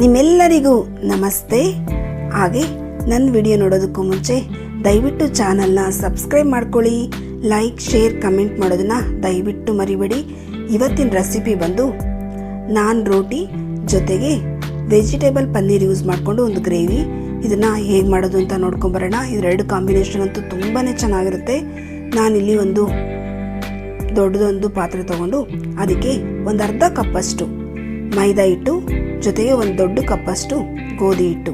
ನಿಮ್ಮೆಲ್ಲರಿಗೂ ನಮಸ್ತೆ. ಹಾಗೆ ನನ್ನ ವಿಡಿಯೋ ನೋಡೋದಕ್ಕೂ ಮುಂಚೆ ದಯವಿಟ್ಟು ಚಾನಲ್ನ ಸಬ್ಸ್ಕ್ರೈಬ್ ಮಾಡ್ಕೊಳ್ಳಿ, ಲೈಕ್, ಶೇರ್, ಕಮೆಂಟ್ ಮಾಡೋದನ್ನ ದಯವಿಟ್ಟು ಮರಿಬೇಡಿ. ಇವತ್ತಿನ ರೆಸಿಪಿ ಬಂದು ನಾನ್ ರೋಟಿ ಜೊತೆಗೆ ವೆಜಿಟೇಬಲ್ ಪನ್ನೀರ್ ಯೂಸ್ ಮಾಡಿಕೊಂಡು ಒಂದು ಗ್ರೇವಿ. ಇದನ್ನು ಹೇಗೆ ಮಾಡೋದು ಅಂತ ನೋಡ್ಕೊಂಬರೋಣ ಇದೆರಡು ಕಾಂಬಿನೇಷನ್ ಅಂತೂ ತುಂಬಾ ಚೆನ್ನಾಗಿರುತ್ತೆ. ನಾನಿಲ್ಲಿ ಒಂದು ದೊಡ್ಡದೊಂದು ಪಾತ್ರೆ ತಗೊಂಡು ಅದಕ್ಕೆ ಒಂದು ಅರ್ಧ ಕಪ್ಪಷ್ಟು ಮೈದಾ ಹಿಟ್ಟು ಜೊತೆಗೆ ಒಂದು ದೊಡ್ಡ ಕಪ್ಪಷ್ಟು ಗೋಧಿ ಹಿಟ್ಟು.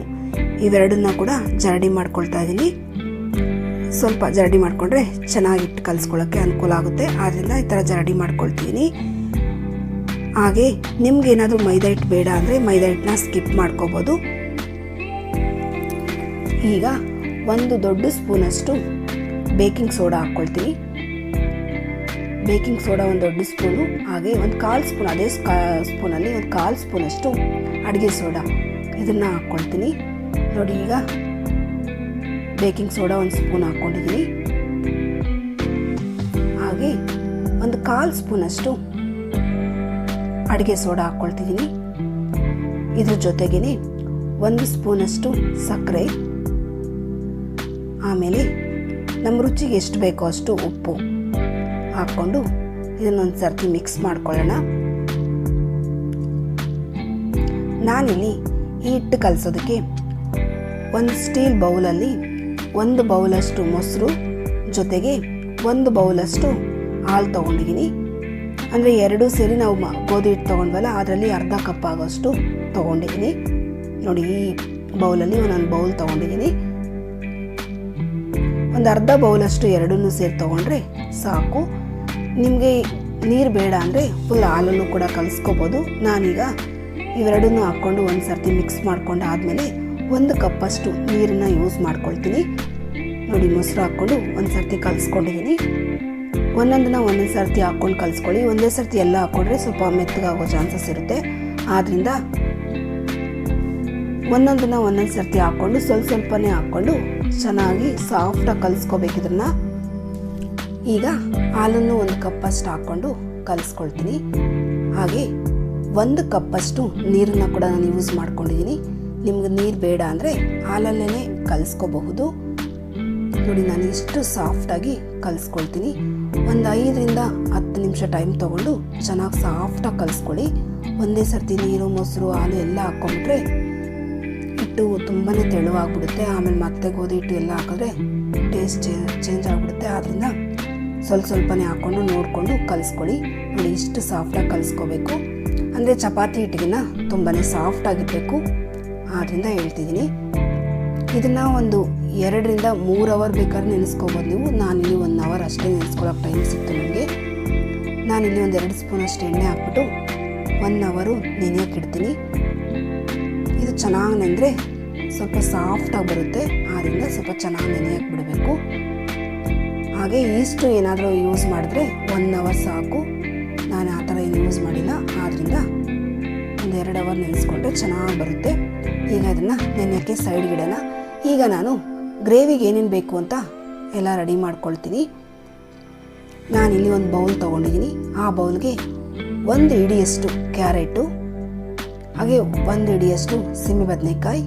ಇವೆರಡನ್ನ ಕೂಡ ಜರಡಿ ಮಾಡ್ಕೊಳ್ತಾ ಇದ್ದೀನಿ ಸ್ವಲ್ಪ ಜರಡಿ ಮಾಡಿಕೊಂಡ್ರೆ ಚೆನ್ನಾಗಿ ಹಿಟ್ಟು ಕಲಿಸ್ಕೊಳ್ಳೋಕ್ಕೆ ಅನುಕೂಲ ಆಗುತ್ತೆ. ಆದ್ದರಿಂದ ಈ ಥರ ಜರಡಿ ಮಾಡ್ಕೊಳ್ತೀನಿ. ಹಾಗೆ ನಿಮ್ಗೆ ಏನಾದರೂ ಮೈದಾ ಹಿಟ್ಟು ಬೇಡ ಅಂದರೆ ಮೈದಾ ಹಿಟ್ಟನ್ನ ಸ್ಕಿಪ್ ಮಾಡ್ಕೋಬೋದು. ಈಗ ಒಂದು ದೊಡ್ಡ ಸ್ಪೂನಷ್ಟು ಬೇಕಿಂಗ್ ಸೋಡಾ ಹಾಕ್ಕೊಳ್ತೀನಿ. ಬೇಕಿಂಗ್ ಸೋಡಾ ಒಂದು ದೊಡ್ಡ ಸ್ಪೂನು, ಹಾಗೆ ಒಂದು ಕಾಲು ಸ್ಪೂನ್, ಅದೇ ಸ್ಪೂನಲ್ಲಿ ಒಂದು ಕಾಲು ಸ್ಪೂನಷ್ಟು ಅಡುಗೆ ಸೋಡಾ. ಇದನ್ನು ಹಾಕ್ಕೊಳ್ತೀನಿ. ನೋಡಿ ಈಗ ಬೇಕಿಂಗ್ ಸೋಡಾ ಒಂದು ಸ್ಪೂನ್ ಹಾಕ್ಕೊಂಡಿದ್ದೀನಿ. ಹಾಗೆ ಒಂದು ಕಾಲು ಸ್ಪೂನಷ್ಟು ಅಡುಗೆ ಸೋಡಾ ಹಾಕ್ಕೊಳ್ತಿದ್ದೀನಿ. ಇದ್ರ ಜೊತೆಗೇ ಒಂದು ಸ್ಪೂನಷ್ಟು ಸಕ್ಕರೆ, ಆಮೇಲೆ ನಮ್ಮ ರುಚಿಗೆ ಎಷ್ಟು ಬೇಕೋ ಅಷ್ಟು ಉಪ್ಪು. ಹಾಕ್ಕೊಂಡು ಇದನ್ನೊಂದು ಸರ್ತಿ ಮಿಕ್ಸ್ ಮಾಡ್ಕೊಳ್ಳೋಣ. ನಾನಿಲ್ಲಿ ಈ ಹಿಟ್ಟು ಕಲಸೋದಕ್ಕೆ ಒಂದು ಸ್ಟೀಲ್ ಬೌಲಲ್ಲಿ ಒಂದು ಬೌಲಷ್ಟು ಮೊಸರು ಜೊತೆಗೆ ಒಂದು ಬೌಲಷ್ಟು ಹಾಲು ತೊಗೊಂಡಿದ್ದೀನಿ. ಅಂದರೆ ಎರಡೂ ಸೇರಿ ನಾವು ಗೋಧಿ ಹಿಟ್ಟು ತೊಗೊಂಡ್ವಲ್ಲ, ಅದರಲ್ಲಿ ಅರ್ಧ ಕಪ್ ಆಗೋಷ್ಟು ತೊಗೊಂಡಿದ್ದೀನಿ. ನೋಡಿ, ಈ ಬೌಲಲ್ಲಿ ಒಂದೊಂದು ಬೌಲ್ ತೊಗೊಂಡಿದ್ದೀನಿ. ಒಂದು ಅರ್ಧ ಬೌಲಷ್ಟು ಎರಡನ್ನೂ ಸೇರಿ ತೊಗೊಂಡ್ರೆ ಸಾಕು. ನಿಮಗೆ ನೀರು ಬೇಡ ಅಂದರೆ ಫುಲ್ ಹಾಲನ್ನು ಕೂಡ ಕಲಿಸ್ಕೋಬೋದು. ನಾನೀಗ ಇವೆರಡನ್ನೂ ಹಾಕ್ಕೊಂಡು ಒಂದು ಸರ್ತಿ ಮಿಕ್ಸ್ ಮಾಡ್ಕೊಂಡು ಆದಮೇಲೆ ಒಂದು ಕಪ್ಪಷ್ಟು ನೀರನ್ನು ಯೂಸ್ ಮಾಡ್ಕೊಳ್ತೀನಿ. ನೋಡಿ, ಮೊಸರು ಹಾಕ್ಕೊಂಡು ಒಂದು ಸರ್ತಿ ಕಲಿಸ್ಕೊಂಡಿದ್ದೀನಿ ಒಂದೊಂದನ್ನ ಒಂದೊಂದು ಸರ್ತಿ ಹಾಕ್ಕೊಂಡು ಕಲಿಸ್ಕೊಳ್ಳಿ. ಒಂದೇ ಸರ್ತಿ ಎಲ್ಲ ಹಾಕ್ಕೊಂಡ್ರೆ ಸ್ವಲ್ಪ ಮೆತ್ತಗಾಗೋ ಚಾನ್ಸಸ್ ಇರುತ್ತೆ. ಆದ್ದರಿಂದ ಒಂದೊಂದನ್ನ ಒಂದೊಂದು ಸರ್ತಿ ಹಾಕ್ಕೊಂಡು ಸ್ವಲ್ಪ ಸ್ವಲ್ಪನೇ ಹಾಕ್ಕೊಂಡು ಚೆನ್ನಾಗಿ ಸಾಫ್ಟಾಗಿ ಕಲಿಸ್ಕೋಬೇಕಿದ್ರನ್ನ ಈಗ ಹಾಲನ್ನು ಒಂದು ಕಪ್ಪಷ್ಟು ಹಾಕ್ಕೊಂಡು ಕಲಿಸ್ಕೊಳ್ತೀನಿ. ಹಾಗೆ ಒಂದು ಕಪ್ಪಷ್ಟು ನೀರನ್ನು ಕೂಡ ನಾನು ಯೂಸ್ ಮಾಡ್ಕೊಂಡಿದ್ದೀನಿ ನಿಮ್ಗೆ ನೀರು ಬೇಡ ಅಂದರೆ ಹಾಲಲ್ಲೇ ಕಲಿಸ್ಕೋಬಹುದು. ನೋಡಿ, ನಾನು ಇಷ್ಟು ಸಾಫ್ಟಾಗಿ ಕಲಿಸ್ಕೊಳ್ತೀನಿ. ಒಂದು ಐದರಿಂದ ಹತ್ತು ನಿಮಿಷ ಟೈಮ್ ತೊಗೊಂಡು ಚೆನ್ನಾಗಿ ಸಾಫ್ಟಾಗಿ ಕಲಿಸ್ಕೊಳ್ಳಿ. ಒಂದೇ ಸರ್ತಿ ನೀರು, ಮೊಸರು, ಹಾಲು ಎಲ್ಲ ಹಾಕ್ಕೊಂಡ್ರೆ ಹಿಟ್ಟು ತುಂಬಾ ತೆಳುವಾಗ್ಬಿಡುತ್ತೆ. ಆಮೇಲೆ ಮತ್ತೆ ಗೋಧಿ ಹಿಟ್ಟು ಎಲ್ಲ ಹಾಕಿದ್ರೆ ಟೇಸ್ಟ್ ಚೇಂಜ್ ಆಗಿಬಿಡುತ್ತೆ. ಆದ್ದರಿಂದ ಸ್ವಲ್ಪ ಸ್ವಲ್ಪನೇ ಹಾಕ್ಕೊಂಡು ನೋಡಿಕೊಂಡು ಕಲಿಸ್ಕೊಳ್ಳಿ. ನೋಡಿ, ಇಷ್ಟು ಸಾಫ್ಟಾಗಿ ಕಲಿಸ್ಕೋಬೇಕು. ಅಂದರೆ ಚಪಾತಿ ಹಿಟ್ಟಿಗಿನ ತುಂಬಾ ಸಾಫ್ಟಾಗಿರಬೇಕು ಆದ್ದರಿಂದ ಹೇಳ್ತಿದ್ದೀನಿ. ಇದನ್ನು ಒಂದು ಎರಡರಿಂದ ಮೂರು ಅವರ್ ಬೇಕಾದ್ರೆ ನೆನೆಸ್ಕೋಬೋದು ನೀವು. ನಾನಿಲ್ಲಿ ಒನ್ ಅವರ್ ಅಷ್ಟೇ ನೆನೆಸ್ಕೊಳ್ಳೋಕೆ ಟೈಮ್ ಸಿಕ್ತು ನನಗೆ ನಾನಿಲ್ಲಿ ಒಂದು ಎರಡು ಸ್ಪೂನ್ ಅಷ್ಟು ಎಣ್ಣೆ ಹಾಕ್ಬಿಟ್ಟು ಒನ್ ಅವರು ನೆನೆಯೋಕೆ ಇಡ್ತೀನಿ. ಇದು ಚೆನ್ನಾಗಿ ನೆಂದರೆ ಸ್ವಲ್ಪ ಸಾಫ್ಟಾಗಿ ಬರುತ್ತೆ. ಆದ್ದರಿಂದ ಸ್ವಲ್ಪ ಚೆನ್ನಾಗಿ ನೆನೆಯೋಕೆ ಬಿಡಬೇಕು. ಹಾಗೆ ಈಸ್ಟು ಏನಾದರೂ ಯೂಸ್ ಮಾಡಿದ್ರೆ ಒನ್ ಅವರ್ ಸಾಕು. ನಾನು ಆ ಥರ ಯೂಸ್ ಮಾಡಿಲ್ಲ. ಆದ್ದರಿಂದ ಒಂದು ಎರಡು ಅವರ್ ನೆನೆಸ್ಕೊಂಡ್ರೆ ಚೆನ್ನಾಗಿ ಬರುತ್ತೆ. ಈಗ ಅದನ್ನು ನೆನೆಯೋಕ್ಕೆ ಸೈಡ್ಗೆ ಇಡೋಣ ಈಗ ನಾನು ಗ್ರೇವಿಗೆ ಏನೇನು ಬೇಕು ಅಂತ ಎಲ್ಲ ರೆಡಿ ಮಾಡ್ಕೊಳ್ತೀನಿ. ಇಲ್ಲಿ ಒಂದು ಬೌಲ್ ತೊಗೊಂಡಿದ್ದೀನಿ ಆ ಬೌಲ್ಗೆ ಒಂದು ಇಡಿಯಷ್ಟು ಕ್ಯಾರೆಟು, ಹಾಗೆ ಒಂದು ಇಡಿಯಷ್ಟು ಸಿಮಿ ಬದನೆಕಾಯಿ,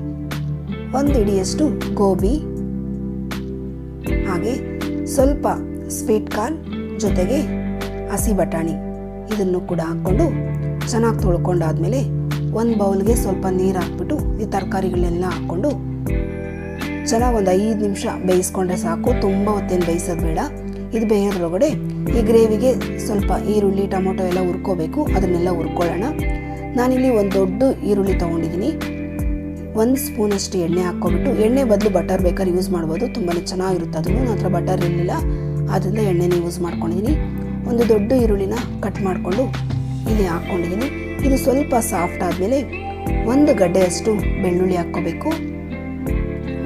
ಒಂದು ಇಡಿಯಷ್ಟು ಗೋಬಿ, ಹಾಗೆ ಸ್ವಲ್ಪ ಸ್ವೀಟ್ ಕಾರ್ನ್ ಜೊತೆಗೆ ಹಸಿ ಬಟಾಣಿ ಇದನ್ನು ಕೂಡ ಹಾಕ್ಕೊಂಡು ಚೆನ್ನಾಗಿ ತೊಳ್ಕೊಂಡಾದ್ಮೇಲೆ ಒಂದು ಬೌಲ್ಗೆ ಸ್ವಲ್ಪ ನೀರು ಹಾಕ್ಬಿಟ್ಟು ಈ ತರಕಾರಿಗಳನ್ನೆಲ್ಲ ಹಾಕ್ಕೊಂಡು ಚೆನ್ನಾಗಿ ಒಂದು ಐದು ನಿಮಿಷ ಬೇಯಿಸ್ಕೊಂಡ್ರೆ ಸಾಕು. ತುಂಬ ಹೊತ್ತೇನು ಬೇಯಿಸೋದು ಬೇಡ. ಇದು ಬೇಯೋದ್ರೊಳಗಡೆ ಈ ಗ್ರೇವಿಗೆ ಸ್ವಲ್ಪ ಈರುಳ್ಳಿ, ಟೊಮೊಟೊ ಎಲ್ಲ ಹುರ್ಕೋಬೇಕು. ಅದನ್ನೆಲ್ಲ ಹುರ್ಕೊಳ್ಳೋಣ. ನಾನಿಲ್ಲಿ ಒಂದು ದೊಡ್ಡ ಈರುಳ್ಳಿ ತೊಗೊಂಡಿದ್ದೀನಿ. ಒಂದು ಸ್ಪೂನಷ್ಟು ಎಣ್ಣೆ ಹಾಕ್ಕೊಬಿಟ್ಟು ಎಣ್ಣೆ ಬದಲು ಬಟರ್ ಬೇಕಾದ್ರೆ ಯೂಸ್ ಮಾಡ್ಬೋದು. ತುಂಬಾ ಚೆನ್ನಾಗಿರುತ್ತೆ ಅದನ್ನು ನನ್ನ ಹತ್ರ ಬಟರ್ ಇರಲಿಲ್ಲ. ಆದ್ದರಿಂದ ಎಣ್ಣೆನೇ ಯೂಸ್ ಮಾಡ್ಕೊಂಡಿದ್ದೀನಿ ಒಂದು ದೊಡ್ಡ ಈರುಳ್ಳಿನ ಕಟ್ ಮಾಡಿಕೊಂಡು ಇಲ್ಲಿ ಹಾಕ್ಕೊಂಡಿದ್ದೀನಿ ಇದು ಸ್ವಲ್ಪ ಸಾಫ್ಟ್ ಆದಮೇಲೆ ಒಂದು ಗಡ್ಡೆಯಷ್ಟು ಬೆಳ್ಳುಳ್ಳಿ ಹಾಕ್ಕೋಬೇಕು.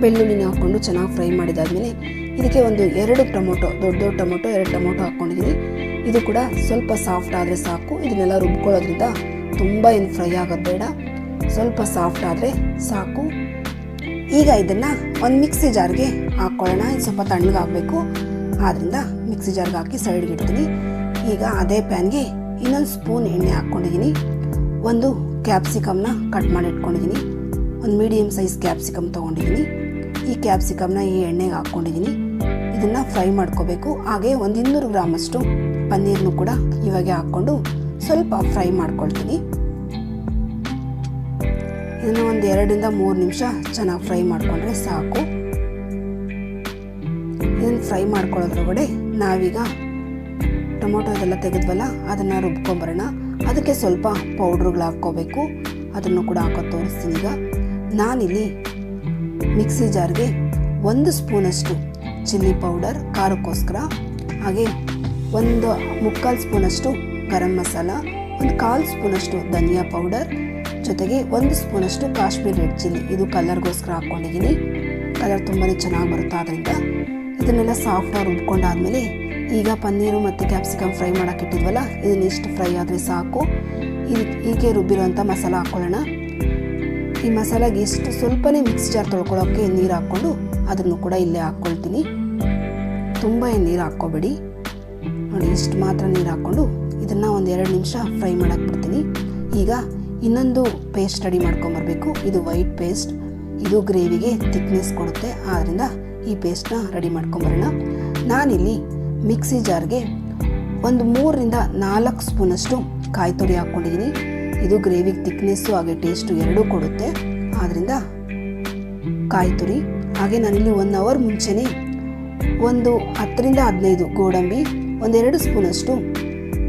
ಬೆಳ್ಳುಳ್ಳಿನ ಹಾಕ್ಕೊಂಡು ಚೆನ್ನಾಗಿ ಫ್ರೈ ಮಾಡಿದಾದಮೇಲೆ ಇದಕ್ಕೆ ಒಂದು ಎರಡು ಟೊಮೊಟೊ, ದೊಡ್ಡ ದೊಡ್ಡ ಟೊಮೊಟೊ, ಎರಡು ಟೊಮೊಟೊ ಹಾಕ್ಕೊಂಡಿದ್ದೀನಿ ಇದು ಕೂಡ ಸ್ವಲ್ಪ ಸಾಫ್ಟ್ ಆದರೆ ಸಾಕು. ಇದನ್ನೆಲ್ಲ ರುಬ್ಕೊಳ್ಳೋದ್ರಿಂದ ತುಂಬ ಏನು ಫ್ರೈ ಆಗೋದು ಬೇಡ. ಸ್ವಲ್ಪ ಸಾಫ್ಟ್ ಆದರೆ ಸಾಕು. ಈಗ ಇದನ್ನು ಒಂದು ಮಿಕ್ಸಿ ಜಾರ್ಗೆ ಹಾಕ್ಕೊಳ್ಳೋಣ ಇದು ಸ್ವಲ್ಪ ತಣ್ಣಗಾಗಬೇಕು ಆದ್ದರಿಂದ ಮಿಕ್ಸಿ ಜಾರ್ಗೆ ಹಾಕಿ ಸೈಡ್ಗೆ ಇಡ್ತೀನಿ. ಈಗ ಅದೇ ಪ್ಯಾನ್ಗೆ ಇನ್ನೊಂದು ಸ್ಪೂನ್ ಎಣ್ಣೆ ಹಾಕ್ಕೊಂಡಿದ್ದೀನಿ ಒಂದು ಕ್ಯಾಪ್ಸಿಕಮ್ನ ಕಟ್ ಮಾಡಿ ಇಟ್ಕೊಂಡಿದ್ದೀನಿ ಒಂದು ಮೀಡಿಯಮ್ ಸೈಜ್ ಕ್ಯಾಪ್ಸಿಕಮ್ ತೊಗೊಂಡಿದ್ದೀನಿ ಈ ಕ್ಯಾಪ್ಸಿಕಮ್ನ ಈ ಎಣ್ಣೆಗೆ ಹಾಕ್ಕೊಂಡಿದ್ದೀನಿ ಇದನ್ನು ಫ್ರೈ ಮಾಡ್ಕೋಬೇಕು. ಹಾಗೆ ಒಂದು ಇನ್ನೂರು ಗ್ರಾಮಷ್ಟು ಪನ್ನೀರ್ನು ಕೂಡ ಇವಾಗೆ ಹಾಕ್ಕೊಂಡು ಸ್ವಲ್ಪ ಫ್ರೈ ಮಾಡ್ಕೊಳ್ತೀನಿ. ಇದನ್ನು ಒಂದು ಎರಡರಿಂದ ಮೂರು ನಿಮಿಷ ಚೆನ್ನಾಗಿ ಫ್ರೈ ಮಾಡಿಕೊಂಡ್ರೆ ಸಾಕು. ಇದನ್ನು ಫ್ರೈ ಮಾಡ್ಕೊಳ್ಳೋದ್ರೊಳಗಡೆ ನಾವೀಗ ಟೊಮೊಟೊ ಇದೆಲ್ಲ ತೆಗೆದ್ವಲ್ಲ, ಅದನ್ನು ರುಬ್ಕೊಂಬರೋಣ. ಅದಕ್ಕೆ ಸ್ವಲ್ಪ ಪೌಡ್ರುಗಳು ಹಾಕ್ಕೋಬೇಕು. ಅದನ್ನು ಕೂಡ ಹಾಕೋ ತೋರಿಸ್ತೀನಿ ಈಗ. ನಾನಿಲ್ಲಿ ಮಿಕ್ಸಿ ಜಾರ್ಗೆ ಒಂದು ಸ್ಪೂನಷ್ಟು ಚಿಲ್ಲಿ ಪೌಡರ್ ಖಾರಕ್ಕೋಸ್ಕರ ಹಾಗೆ ಒಂದು ಮುಕ್ಕಾಲು ಸ್ಪೂನಷ್ಟು ಗರಂ ಮಸಾಲ, ಒಂದು ಕಾಲು ಸ್ಪೂನಷ್ಟು ಧನಿಯಾ ಪೌಡರ್ ಜೊತೆಗೆ ಒಂದು ಸ್ಪೂನಷ್ಟು ಕಾಶ್ಮೀರ್ ರೆಡ್ ಚಿಲ್ಲಿ. ಇದು ಕಲರ್ಗೋಸ್ಕರ ಹಾಕ್ಕೊಂಡಿದ್ದೀನಿ. ಕಲರ್ ತುಂಬಾ ಚೆನ್ನಾಗಿ ಬರುತ್ತೆ ಆದ್ದರಿಂದ ಇದನ್ನೆಲ್ಲ ಸಾಫ್ಟಾಗಿ ರುಬ್ಕೊಂಡಾದ್ಮೇಲೆ ಈಗ ಪನ್ನೀರು ಮತ್ತು ಕ್ಯಾಪ್ಸಿಕಮ್ ಫ್ರೈ ಮಾಡೋಕೆ ಇಟ್ಟಿದ್ವಲ್ಲ, ಇದನ್ನ ಇಷ್ಟು ಫ್ರೈ ಆದರೆ ಸಾಕು. ಹೀಗೆ ರುಬ್ಬಿರೋಂಥ ಮಸಾಲ ಹಾಕ್ಕೊಳ್ಳೋಣ ಈ ಮಸಾಲಾಗೆ ಇಷ್ಟು ಸ್ವಲ್ಪನೇ ಮಿಕ್ಸ್ಚರ್ ತೊಳ್ಕೊಳ್ಳೋಕ್ಕೆ ನೀರು ಹಾಕ್ಕೊಂಡು ಅದನ್ನು ಕೂಡ ಇಲ್ಲೇ ಹಾಕ್ಕೊಳ್ತೀನಿ. ತುಂಬ ನೀರು ಹಾಕ್ಕೋಬೇಡಿ. ನೋಡಿ, ಇಷ್ಟು ಮಾತ್ರ ನೀರು ಹಾಕ್ಕೊಂಡು ಇದನ್ನು ಒಂದು ಎರಡು ನಿಮಿಷ ಫ್ರೈ ಮಾಡಕ್ಕೆ ಬಿಡ್ತೀನಿ. ಈಗ ಇನ್ನೊಂದು ಪೇಸ್ಟ್ ರೆಡಿ ಮಾಡ್ಕೊಂಬರ್ಬೇಕು. ಇದು ವೈಟ್ ಪೇಸ್ಟ್ ಇದು ಗ್ರೇವಿಗೆ ಥಿಕ್ನೆಸ್ ಕೊಡುತ್ತೆ. ಆದ್ದರಿಂದ ಈ ಪೇಸ್ಟ್ನ ರೆಡಿ ಮಾಡ್ಕೊಂಬರೋಣ. ನಾನಿಲ್ಲಿ ಮಿಕ್ಸಿ ಜಾರ್ಗೆ ಒಂದು ಮೂರರಿಂದ ನಾಲ್ಕು ಸ್ಪೂನಷ್ಟು ಕಾಯಿ ತುರಿ ಹಾಕ್ಕೊಂಡಿದ್ದೀನಿ ಇದು ಗ್ರೇವಿಗೆ ಥಿಕ್ನೆಸ್ಸು ಹಾಗೆ ಟೇಸ್ಟು ಎರಡೂ ಕೊಡುತ್ತೆ. ಆದ್ದರಿಂದ ಕಾಯಿ ತುರಿ. ಹಾಗೆ ನಾನಿಲ್ಲಿ ಒನ್ ಅವರ್ ಮುಂಚೆನೇ ಒಂದು ಹತ್ತರಿಂದ ಹದಿನೈದು ಗೋಡಂಬಿ, ಒಂದೆರಡು ಸ್ಪೂನಷ್ಟು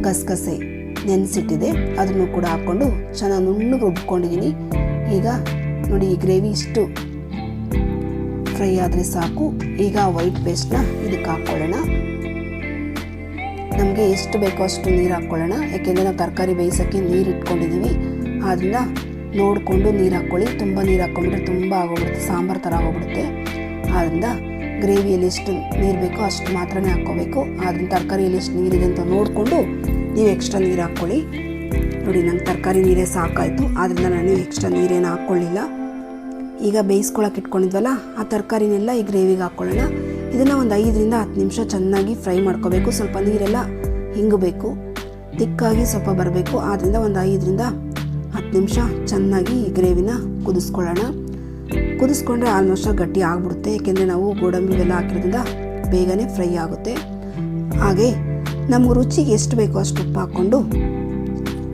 ಗಸಗಸೆ ನೆನೆಸಿಟ್ಟಿದೆ. ಅದನ್ನು ಕೂಡ ಹಾಕ್ಕೊಂಡು ಚೆನ್ನಾಗಿ ನುಣ್ಣಗೆ ರುಬ್ಕೊಂಡಿದ್ದೀನಿ. ಈಗ ನೋಡಿ, ಈ ಗ್ರೇವಿ ಇಷ್ಟು ಫ್ರೈ ಆದರೆ ಸಾಕು. ಈಗ ವೈಟ್ ಪೇಸ್ಟ್ನ ಇದಕ್ಕೆ ಹಾಕ್ಕೊಳ್ಳೋಣ ನಮಗೆ ಎಷ್ಟು ಬೇಕೋ ಅಷ್ಟು ನೀರು ಹಾಕ್ಕೊಳ್ಳೋಣ ಯಾಕೆಂದರೆ ನಾವು ತರಕಾರಿ ಬೇಯಿಸೋಕ್ಕೆ ನೀರು ಇಟ್ಕೊಂಡಿದ್ದೀವಿ ಆದ್ದರಿಂದ ನೋಡಿಕೊಂಡು ನೀರು ಹಾಕ್ಕೊಳ್ಳಿ ತುಂಬ ನೀರು ಹಾಕ್ಕೊಂಡ್ರೆ ತುಂಬ ಆಗೋಗ್ಬಿಡುತ್ತೆ. ಸಾಂಬಾರು ಥರ ಆಗೋಗ್ಬಿಡುತ್ತೆ. ಆದ್ದರಿಂದ ಗ್ರೇವಿಯಲ್ಲಿ ಎಷ್ಟು ನೀರು ಬೇಕೋ ಅಷ್ಟು ಮಾತ್ರನೇ ಹಾಕ್ಕೋಬೇಕು. ಆದ್ರಿಂದ ತರಕಾರಿಯಲ್ಲಿ ಎಷ್ಟು ನೀರಿದೆ ಅಂತ ನೋಡಿಕೊಂಡು ನೀವು ಎಕ್ಸ್ಟ್ರಾ ನೀರು ಹಾಕ್ಕೊಳ್ಳಿ. ನೋಡಿ, ನಂಗೆ ತರಕಾರಿ ನೀರೇ ಸಾಕಾಯಿತು. ಆದ್ದರಿಂದ ನಾನು ಎಕ್ಸ್ಟ್ರಾ ನೀರೇನು ಹಾಕ್ಕೊಳ್ಳಿಲ್ಲ. ಈಗ ಬೇಯಿಸ್ಕೊಳಕ್ಕೆ ಇಟ್ಕೊಂಡಿದ್ವಲ್ಲ, ಆ ತರಕಾರಿನೆಲ್ಲ ಈ ಗ್ರೇವಿಗೆ ಹಾಕ್ಕೊಳ್ಳೋಣ. ಇದನ್ನು ಒಂದು ಐದರಿಂದ ಹತ್ತು ನಿಮಿಷ ಚೆನ್ನಾಗಿ ಫ್ರೈ ಮಾಡ್ಕೋಬೇಕು. ಸ್ವಲ್ಪ ನೀರೆಲ್ಲ ಹಿಂಗಬೇಕು. ತಿಕ್ಕಾಗಿ ಸ್ವಲ್ಪ ಬರಬೇಕು. ಆದ್ದರಿಂದ ಒಂದು ಐದರಿಂದ ಹತ್ತು ನಿಮಿಷ ಚೆನ್ನಾಗಿ ಈ ಗ್ರೇವಿನ ಕುದಿಸ್ಕೊಳ್ಳೋಣ. ಕುದಿಸ್ಕೊಂಡ್ರೆ ಆಲ್ಮೋಸ್ಟ್ ಗಟ್ಟಿ ಆಗಿಬಿಡುತ್ತೆ. ಏಕೆಂದರೆ ನಾವು ಗೋಡಂಬಿ ಇವೆಲ್ಲ ಹಾಕಿರೋದ್ರಿಂದ ಬೇಗನೆ ಫ್ರೈ ಆಗುತ್ತೆ. ಹಾಗೆ ನಮ್ಗೆ ರುಚಿಗೆ ಎಷ್ಟು ಬೇಕೋ ಅಷ್ಟು ಉಪ್ಪು ಹಾಕ್ಕೊಂಡು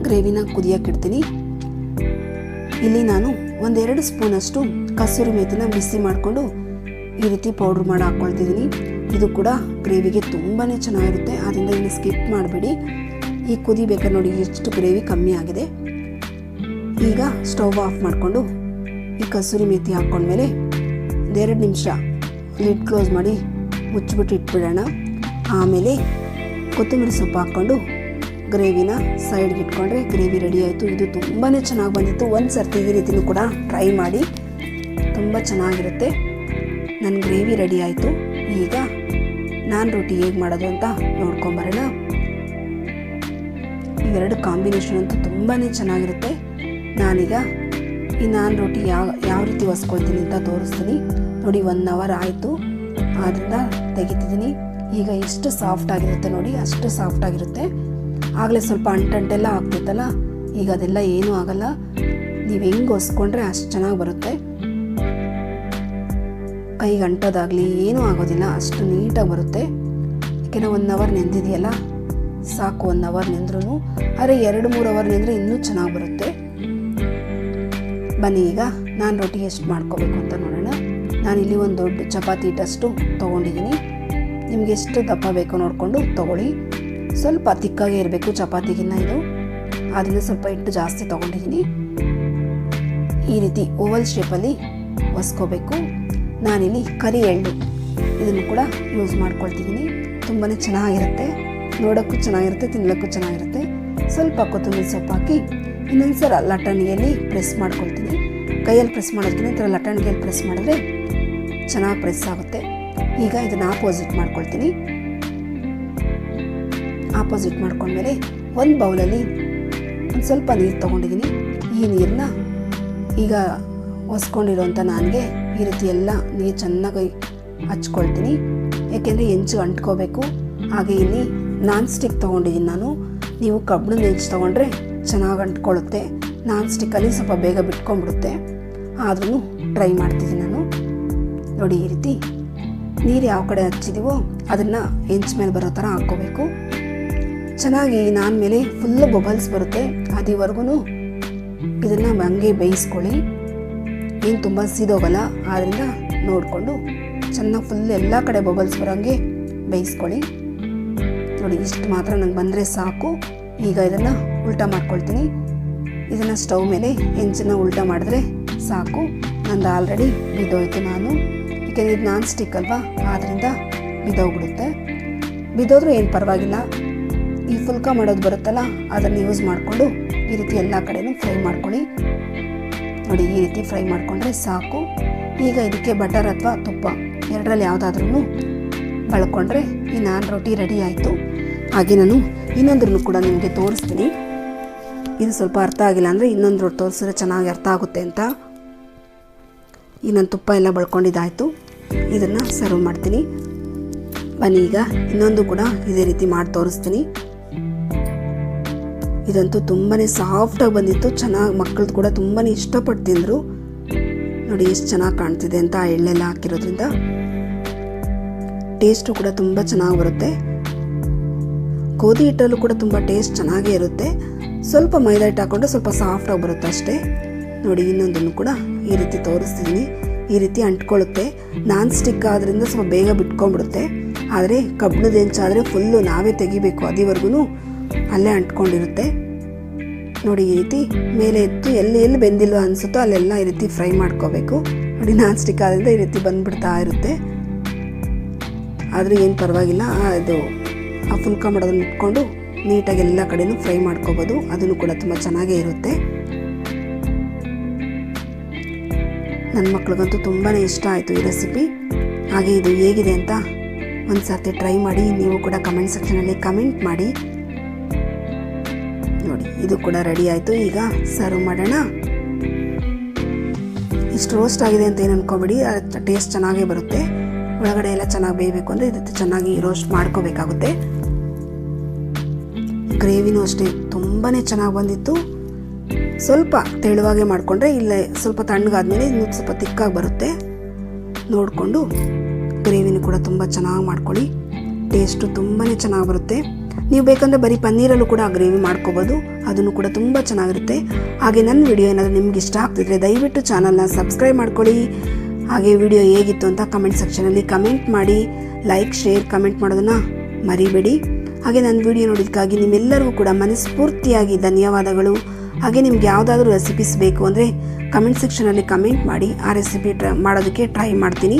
ಗ್ರೇವಿನ ಕುದಿಯೋಕ್ಕಿಡ್ತೀನಿ ಇಲ್ಲಿ ನಾನು ಒಂದೆರಡು ಸ್ಪೂನಷ್ಟು ಕಸೂರಿ ಮೇಥಿನ ಬಿಸಿ ಮಾಡಿಕೊಂಡು ಈ ರೀತಿ ಪೌಡ್ರ್ ಮಾಡಿ ಹಾಕ್ಕೊಳ್ತಿದ್ದೀನಿ ಇದು ಕೂಡ ಗ್ರೇವಿಗೆ ತುಂಬಾ ಚೆನ್ನಾಗಿರುತ್ತೆ ಆದ್ದರಿಂದ ಇನ್ನು ಸ್ಕಿಪ್ ಮಾಡಬೇಡಿ. ಈ ಕುದಿಬೇಕಾದ್ರೆ ನೋಡಿ ಎಷ್ಟು ಗ್ರೇವಿ ಕಮ್ಮಿ ಆಗಿದೆ. ಈಗ ಸ್ಟವ್ ಆಫ್ ಮಾಡಿಕೊಂಡು ಈ ಕಸೂರಿ ಮೇಥಿ ಹಾಕ್ಕೊಂಡ್ಮೇಲೆ ಒಂದೆರಡು ನಿಮಿಷ ಲಿಡ್ ಕ್ಲೋಸ್ ಮಾಡಿ ಮುಚ್ಚಿಬಿಟ್ಟು ಇಟ್ಬಿಡೋಣ. ಆಮೇಲೆ ಕೊತ್ತಂಬರಿ ಸೊಪ್ಪು ಹಾಕ್ಕೊಂಡು ಗ್ರೇವಿನ ಸೈಡ್ಗೆ ಇಟ್ಕೊಂಡ್ರೆ ಗ್ರೇವಿ ರೆಡಿ ಆಯಿತು. ಇದು ತುಂಬಾ ಚೆನ್ನಾಗಿ ಬಂದಿತ್ತು. ಒಂದು ಸರ್ತಿ ಈ ರೀತಿಯೂ ಕೂಡ ಟ್ರೈ ಮಾಡಿ. ತುಂಬ ಚೆನ್ನಾಗಿರುತ್ತೆ. ನನ್ನ ಗ್ರೇವಿ ರೆಡಿ ಆಯಿತು. ಈಗ ನಾನು ರೊಟ್ಟಿ ಹೇಗೆ ಮಾಡೋದು ಅಂತ ನೋಡ್ಕೊಂಬರೋಣ ಇವೆರಡು ಕಾಂಬಿನೇಷನ್ ಅಂತೂ ತುಂಬಾ ಚೆನ್ನಾಗಿರುತ್ತೆ. ನಾನೀಗ ಈ ನಾನು ರೊಟ್ಟಿ ಯಾವ ಯಾವ ರೀತಿ ಹೊಸ್ಕೊಳ್ತೀನಿ ಅಂತ ತೋರಿಸ್ತೀನಿ. ನೋಡಿ, ಒನ್ ಅವರ್ ಆಯಿತು. ಆದ್ದರಿಂದ ತೆಗಿತಿದ್ದೀನಿ. ಈಗ ಎಷ್ಟು ಸಾಫ್ಟ್ ಆಗಿರುತ್ತೆ ನೋಡಿ, ಅಷ್ಟು ಸಾಫ್ಟ್ ಆಗಿರುತ್ತೆ. ಆಗಲೇ ಸ್ವಲ್ಪ ಅಂಟಂಟೆಲ್ಲ ಆಗ್ತಿತ್ತಲ್ಲ, ಈಗ ಅದೆಲ್ಲ ಏನೂ ಆಗಲ್ಲ. ನೀವು ಹೆಂಗೆ ಒಸ್ಕೊಂಡ್ರೆ ಅಷ್ಟು ಚೆನ್ನಾಗಿ ಬರುತ್ತೆ. ಕೈಗೆ ಅಂಟೋದಾಗಲಿ ಏನೂ ಆಗೋದಿಲ್ಲ, ಅಷ್ಟು ನೀಟಾಗಿ ಬರುತ್ತೆ. ಯಾಕೆಂದರೆ ಒನ್ ಅವರ್ ನೆಂದಿದೆಯಲ್ಲ, ಸಾಕು ಒನ್ ಅವರ್ ನೆಂದ್ರೂ ಆದರೆ ಎರಡು, ಮೂರು ಅವರ್ ನೆಂದರೆ ಇನ್ನೂ ಚೆನ್ನಾಗಿ ಬರುತ್ತೆ. ಬನ್ನಿ ಈಗ, ನಾನು ರೊಟ್ಟಿ ಎಷ್ಟು ಮಾಡ್ಕೋಬೇಕು ಅಂತ ನೋಡೋಣ. ನಾನಿಲ್ಲಿ ಒಂದು ದೊಡ್ಡ ಚಪಾತಿ ಹಿಟ್ಟಷ್ಟು ತೊಗೊಂಡಿದ್ದೀನಿ ನಿಮ್ಗೆ ಎಷ್ಟು ದಪ್ಪ ಬೇಕೋ ನೋಡಿಕೊಂಡು ತೊಗೊಳ್ಳಿ. ಸ್ವಲ್ಪ ತಿಕ್ಕಾಗೆ ಇರಬೇಕು ಚಪಾತಿಗಿನ್ನ ಇದು. ಆದ್ದರಿಂದ ಸ್ವಲ್ಪ ಹಿಟ್ಟು ಜಾಸ್ತಿ ತೊಗೊಂಡಿದ್ದೀನಿ ಈ ರೀತಿ ಓವಲ್ ಶೇಪಲ್ಲಿ ಒಸ್ಕೋಬೇಕು. ನಾನಿಲ್ಲಿ ಕರಿ ಎಳ್ಳು ಇದನ್ನು ಕೂಡ ಯೂಸ್ ಮಾಡ್ಕೊಳ್ತಿದ್ದೀನಿ ತುಂಬಾ ಚೆನ್ನಾಗಿರುತ್ತೆ. ನೋಡೋಕ್ಕೂ ಚೆನ್ನಾಗಿರುತ್ತೆ ತಿನ್ನೋಕ್ಕೂ ಚೆನ್ನಾಗಿರುತ್ತೆ. ಸ್ವಲ್ಪ ಕೊತ್ತಂಬರಿ ಸೊಪ್ಪು ಹಾಕಿ ಇನ್ನೊಂದು ಸಲ ಲಟ್ಟಣಿಯಲ್ಲಿ ಪ್ರೆಸ್ ಮಾಡ್ಕೊಳ್ತೀನಿ. ಕೈಯಲ್ಲಿ ಪ್ರೆಸ್ ಮಾಡೋದಕ್ಕಿಂತ ಈ ಥರ ಲಟ್ಟಣಿಗೆಯಲ್ಲಿ ಪ್ರೆಸ್ ಮಾಡಿದ್ರೆ ಚೆನ್ನಾಗಿ ಪ್ರೆಸ್ ಆಗುತ್ತೆ. ಈಗ ಇದನ್ನು ಆಪೋಸಿಟ್ ಮಾಡ್ಕೊಳ್ತೀನಿ. ಆಪೋಸಿಟ್ ಮಾಡ್ಕೊಂಡ್ಮೇಲೆ ಒಂದು ಬೌಲಲ್ಲಿ ಒಂದು ಸ್ವಲ್ಪ ನೀರು ತೊಗೊಂಡಿದ್ದೀನಿ ಈ ನೀರನ್ನ ಈಗ ಒಸ್ಕೊಂಡಿರೋಂಥ ನನಗೆ ಈ ರೀತಿ ಎಲ್ಲ ನೀರು ಚೆನ್ನಾಗಿ ಹಚ್ಕೊಳ್ತೀನಿ. ಯಾಕೆಂದರೆ ಹೆಂಚು ಅಂಟ್ಕೋಬೇಕು. ಹಾಗೆ ಇಲ್ಲಿ ನಾನ್ ಸ್ಟಿಕ್ ತೊಗೊಂಡಿದ್ದೀನಿ ನಾನು. ನೀವು ಕಬ್ಬಿಣದ ಹೆಂಚು ತೊಗೊಂಡ್ರೆ ಚೆನ್ನಾಗಿ ಅಂಟ್ಕೊಳ್ಳುತ್ತೆ ನಾನ್ ಸ್ಟಿಕ್ಕಲ್ಲಿ ಸ್ವಲ್ಪ ಬೇಗ ಬಿಟ್ಕೊಂಡ್ಬಿಡುತ್ತೆ. ಆದ್ರೂ ಟ್ರೈ ಮಾಡ್ತಿದ್ದೀನಿ ನಾನು. ನೋಡಿ ಈ ರೀತಿ ನೀರು ಯಾವ ಕಡೆ ಹಚ್ಚಿದೀವೋ ಅದನ್ನು ಹೆಂಚ ಮೇಲೆ ಬರೋ ಥರ ಹಾಕ್ಕೋಬೇಕು. ಚೆನ್ನಾಗಿ ನಾನು ಮೇಲೆ ಫುಲ್ಲು ಬಬಲ್ಸ್ ಬರುತ್ತೆ. ಅದಿವರೆಗೂ ಇದನ್ನು ಹಂಗೆ ಬೇಯಿಸ್ಕೊಳ್ಳಿ. ಏನು ತುಂಬ ಸೀದೋಗಲ್ಲ ಆದ್ದರಿಂದ ನೋಡಿಕೊಂಡು ಚೆನ್ನಾಗಿ ಫುಲ್ ಎಲ್ಲ ಕಡೆ ಬಬಲ್ಸ್ ಬರೋಂಗೆ ಬೇಯಿಸ್ಕೊಳ್ಳಿ. ನೋಡಿ, ಇಷ್ಟು ಮಾತ್ರ ನಂಗೆ ಬಂದರೆ ಸಾಕು. ಈಗ ಇದನ್ನು ಉಲ್ಟಾ ಮಾಡ್ಕೊಳ್ತೀನಿ. ಇದನ್ನು ಸ್ಟವ್ ಮೇಲೆ ಹೆಂಚನ್ನು ಉಲ್ಟಾ ಮಾಡಿದ್ರೆ ಸಾಕು. ನಂದು ಆಲ್ರೆಡಿ ಬಿದ್ದೋಯ್ತು ನಾನು. ಯಾಕೆಂದರೆ ಇದು ನಾನ್ ಸ್ಟಿಕ್ ಅಲ್ವಾ? ಆದ್ದರಿಂದ ಬಿದ್ದೋಗ್ಬಿಡುತ್ತೆ. ಬಿದ್ದೋದ್ರೂ ಏನು ಪರವಾಗಿಲ್ಲ. ಈ ಫುಲ್ಕ ಮಾಡೋದು ಬರುತ್ತಲ್ಲ, ಅದನ್ನು ಯೂಸ್ ಮಾಡಿಕೊಂಡು ಈ ರೀತಿ ಎಲ್ಲ ಕಡೆನೂ ಫ್ರೈ ಮಾಡ್ಕೊಳ್ಳಿ. ನೋಡಿ, ಈ ರೀತಿ ಫ್ರೈ ಮಾಡಿಕೊಂಡ್ರೆ ಸಾಕು. ಈಗ ಇದಕ್ಕೆ ಬಟರ್ ಅಥವಾ ತುಪ್ಪ ಎರಡರಲ್ಲಿ ಯಾವುದಾದ್ರೂ ಬಳ್ಕೊಂಡ್ರೆ ಈ ನಾನ್ ರೊಟ್ಟಿ ರೆಡಿ ಆಯಿತು. ಹಾಗೆ ನಾನು ಇನ್ನೊಂದ್ರೂ ಕೂಡ ನಿಮಗೆ ತೋರಿಸ್ತೀನಿ. ಇದು ಸ್ವಲ್ಪ ಅರ್ಥ ಆಗಿಲ್ಲ ಅಂದರೆ ಇನ್ನೊಂದು ರೊಟ್ಟಿ ತೋರಿಸಿದ್ರೆ ಚೆನ್ನಾಗಿ ಅರ್ಥ ಆಗುತ್ತೆ ಅಂತ. ಈ ನಾನು ತುಪ್ಪ ಎಲ್ಲ ಬಳ್ಕೊಂಡಿದ್ದಾಯಿತು. ಇದನ್ನು ಸರ್ವ್ ಮಾಡ್ತೀನಿ. ಬನ್ನಿ ಈಗ ಇನ್ನೊಂದು ಕೂಡ ಇದೇ ರೀತಿ ಮಾಡಿ ತೋರಿಸ್ತೀನಿ. ಇದಂತೂ ತುಂಬಾ ಸಾಫ್ಟಾಗಿ ಬಂದಿತ್ತು. ಚೆನ್ನಾಗಿ ಮಕ್ಕಳದ್ದು ಕೂಡ ತುಂಬಾ ಇಷ್ಟಪಟ್ಟು ತಿಂದರು ನೋಡಿ ಎಷ್ಟು ಚೆನ್ನಾಗಿ ಕಾಣ್ತಿದೆ ಅಂತ ಎಳ್ಳೆಲ್ಲ ಹಾಕಿರೋದ್ರಿಂದ. ಟೇಸ್ಟು ಕೂಡ ತುಂಬ ಚೆನ್ನಾಗಿ ಬರುತ್ತೆ. ಗೋಧಿ ಹಿಟ್ಟಲ್ಲೂ ಕೂಡ ತುಂಬ ಟೇಸ್ಟ್ ಚೆನ್ನಾಗೇ ಇರುತ್ತೆ. ಸ್ವಲ್ಪ ಮೈದಾ ಹಿಟ್ಟು ಹಾಕ್ಕೊಂಡು ಸ್ವಲ್ಪ ಸಾಫ್ಟಾಗಿ ಬರುತ್ತೆ ಅಷ್ಟೇ. ನೋಡಿ ಇನ್ನೊಂದನ್ನು ಕೂಡ ಈ ರೀತಿ ತೋರಿಸ್ತಿದ್ದೀನಿ ಈ ರೀತಿ ಅಂಟ್ಕೊಳ್ಳುತ್ತೆ. ನಾನ್ ಸ್ಟಿಕ್ ಆದ್ರಿಂದ ಸ್ವಲ್ಪ ಬೇಗ ಬಿಟ್ಕೊಂಡ್ಬಿಡುತ್ತೆ. ಆದರೆ ಕಬ್ಬಿಣದ ಹೆಂಚಾದರೆ ಫುಲ್ಲು ನಾವೇ ತೆಗಿಬೇಕು ಅದಿವರೆಗೂ ಅಲ್ಲೇ ಅಂಟ್ಕೊಂಡಿರುತ್ತೆ. ನೋಡಿ ಈ ರೀತಿ ಮೇಲೆ ಎತ್ತು ಎಲ್ಲಿ ಎಲ್ಲಿ ಬೆಂದಿಲ್ವ ಅನಿಸುತ್ತೋ ಅಲ್ಲೆಲ್ಲ ಈ ರೀತಿ ಫ್ರೈ ಮಾಡ್ಕೋಬೇಕು. ನೋಡಿ ನಾನ್ ಸ್ಟಿಕ್ ಆದ್ರಿಂದ ಈ ರೀತಿ ಬಂದ್ಬಿಡ್ತಾ ಇರುತ್ತೆ. ಆದರೂ ಏನು ಪರವಾಗಿಲ್ಲ ಅದು ಆ ಫುಲ್ಕ ಮಾಡೋದನ್ನ ಇಟ್ಕೊಂಡು ನೀಟಾಗಿ ಎಲ್ಲ ಕಡೆಯೂ ಫ್ರೈ ಮಾಡ್ಕೋಬೋದು. ಅದನ್ನು ಕೂಡ ತುಂಬ ಚೆನ್ನಾಗೇ ಇರುತ್ತೆ. ನನ್ನ ಮಕ್ಳಿಗಂತೂ ತುಂಬಾ ಇಷ್ಟ ಆಯಿತು ಈ ರೆಸಿಪಿ ಹಾಗೆ ಇದು ಹೇಗಿದೆ ಅಂತ ಒಂದು ಸರ್ತಿ ಟ್ರೈ ಮಾಡಿ, ನೀವು ಕೂಡ ಕಮೆಂಟ್ ಸೆಕ್ಷನಲ್ಲಿ ಕಮೆಂಟ್ ಮಾಡಿ. ನೋಡಿ, ಇದು ಕೂಡ ರೆಡಿ ಆಯಿತು. ಈಗ ಸರ್ವ್ ಮಾಡೋಣ. ಇಷ್ಟು ರೋಸ್ಟ್ ಆಗಿದೆ ಅಂತ ಏನು ಅನ್ಕೋಬೇಡಿ ಟೇಸ್ಟ್ ಚೆನ್ನಾಗೇ ಬರುತ್ತೆ. ಒಳಗಡೆ ಎಲ್ಲ ಚೆನ್ನಾಗಿ ಬೇಯಬೇಕು ಅಂದರೆ ಇದಕ್ಕೆ ಚೆನ್ನಾಗಿ ರೋಸ್ಟ್ ಮಾಡ್ಕೋಬೇಕಾಗುತ್ತೆ. ಗ್ರೇವಿನೂ ಅಷ್ಟೇ ತುಂಬಾ ಚೆನ್ನಾಗಿ ಬಂದಿತ್ತು. ಸ್ವಲ್ಪ ತೆಳುವಾಗೆ ಮಾಡಿಕೊಂಡ್ರೆ ಇಲ್ಲೇ ಸ್ವಲ್ಪ ತಣ್ಣಗಾದ್ಮೇಲೆ ಇನ್ನು ಸ್ವಲ್ಪ ತಿಕ್ಕಾಗಿ ಬರುತ್ತೆ. ನೋಡಿಕೊಂಡು ಗ್ರೇವಿನೂ ಕೂಡ ತುಂಬ ಚೆನ್ನಾಗಿ ಮಾಡ್ಕೊಳ್ಳಿ. ಟೇಸ್ಟು ತುಂಬಾ ಚೆನ್ನಾಗಿ ಬರುತ್ತೆ. ನೀವು ಬೇಕಂದರೆ ಬರೀ ಪನ್ನೀರಲ್ಲೂ ಕೂಡ ಗ್ರೇವಿ ಮಾಡ್ಕೋಬೋದು. ಅದನ್ನು ಕೂಡ ತುಂಬ ಚೆನ್ನಾಗಿರುತ್ತೆ. ಹಾಗೆ ನನ್ನ ವಿಡಿಯೋ ಏನಾದರೂ ನಿಮ್ಗೆ ಇಷ್ಟ ಆಗ್ತಿದ್ರೆ ದಯವಿಟ್ಟು ಚಾನಲ್ನ ಸಬ್ಸ್ಕ್ರೈಬ್ ಮಾಡ್ಕೊಳ್ಳಿ. ಹಾಗೆ ವಿಡಿಯೋ ಹೇಗಿತ್ತು ಅಂತ ಕಮೆಂಟ್ ಸೆಕ್ಷನಲ್ಲಿ ಕಮೆಂಟ್ ಮಾಡಿ. ಲೈಕ್, ಶೇರ್, ಕಮೆಂಟ್ ಮಾಡೋದನ್ನು ಮರಿಬೇಡಿ. ಹಾಗೆ ನನ್ನ ವಿಡಿಯೋ ನೋಡಿದ್ದಕ್ಕಾಗಿ ನಿಮ್ಮೆಲ್ಲರಿಗೂ ಕೂಡ ಮನಸ್ಫೂರ್ತಿಯಾಗಿ ಧನ್ಯವಾದಗಳು. ಹಾಗೆ ನಿಮ್ಗೆ ಯಾವುದಾದ್ರೂ ರೆಸಿಪೀಸ್ ಬೇಕು ಅಂದರೆ ಕಮೆಂಟ್ ಸೆಕ್ಷನಲ್ಲಿ ಕಮೆಂಟ್ ಮಾಡಿ ಆ ರೆಸಿಪಿ ಟ್ರೈ ಮಾಡೋದಕ್ಕೆ ಟ್ರೈ ಮಾಡ್ತೀನಿ.